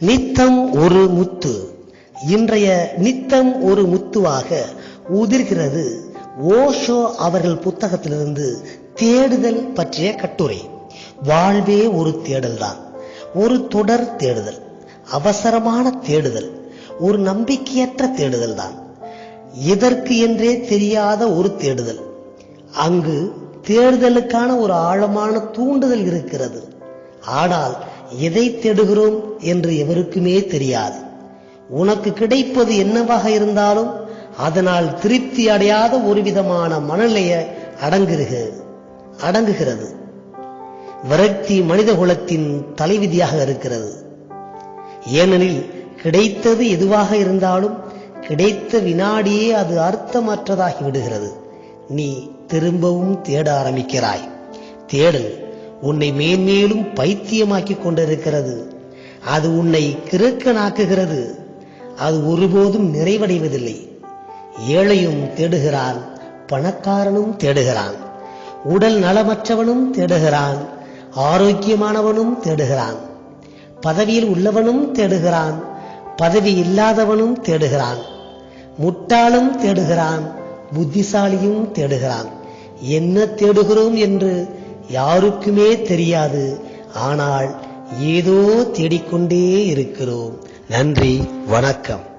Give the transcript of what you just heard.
நித்தம் ஒரு முத்து. இன்றைய நித்தம் ஒரு முத்துவாக உதிர்கிறது ஓஷோ அவர்கள் புத்தகத்திலிருந்து தேடுதல் பற்றிய கட்டுரை. வாழ்வே ஒரு தேடல்தான். ஒரு தொடர் தேடுதல். அவசரமான தேடுதல். ஒரு நம்பிக்கையற்ற தேடுதல் தான் எதற்கு என்றே தெரியாத ஒரு தேடுதல். அங்கு தேடுதலுக்கான ஒரு ஆழமான தூண்டுதல் இருக்கிறது. ஆனால் எதை தேடுகிறோம் என்று எவருக்குமே தெரியாது. உனக்கு கிடைப்பது என்னவாக இருந்தாலும் அதனால் திருப்தி அடையாத ஒரு விதமான மனநிலைய அடங்குகிறது அடங்குகிறது. விரக்தி மனித குலத்தின் தலைவிதியாக இருக்கிறது. ஏனெனில் கிடைத்தது எதுவாக இருந்தாலும் கிடைத்த வினாடியே அது அர்த்தமற்றதாகி விடுகிறது. நீ திரும்பவும் தேட ஆரம்பிக்கிறாய். தேடல் உன்னை மேன்மேலும் பைத்தியமாக்கிக் கொண்டிருக்கிறது. அது உன்னை கிறுக்கனாக்குகிறது. அது ஒருபோதும் நிறைவடைவதில்லை. ஏழையும் தேடுகிறான் பணக்காரனும் தேடுகிறான் உடல் நலமற்றவனும் தேடுகிறான் ஆரோக்கியமானவனும் தேடுகிறான் பதவியில் உள்ளவனும் தேடுகிறான் பதவி இல்லாதவனும் தேடுகிறான் முட்டாளும் தேடுகிறான் புத்திசாலியும் தேடுகிறான். என்ன தேடுகிறோம் என்று யாருக்குமே தெரியாது. ஆனால் ஏதோ தேடிக்கொண்டே இருக்கிறோம். நன்றி வணக்கம்.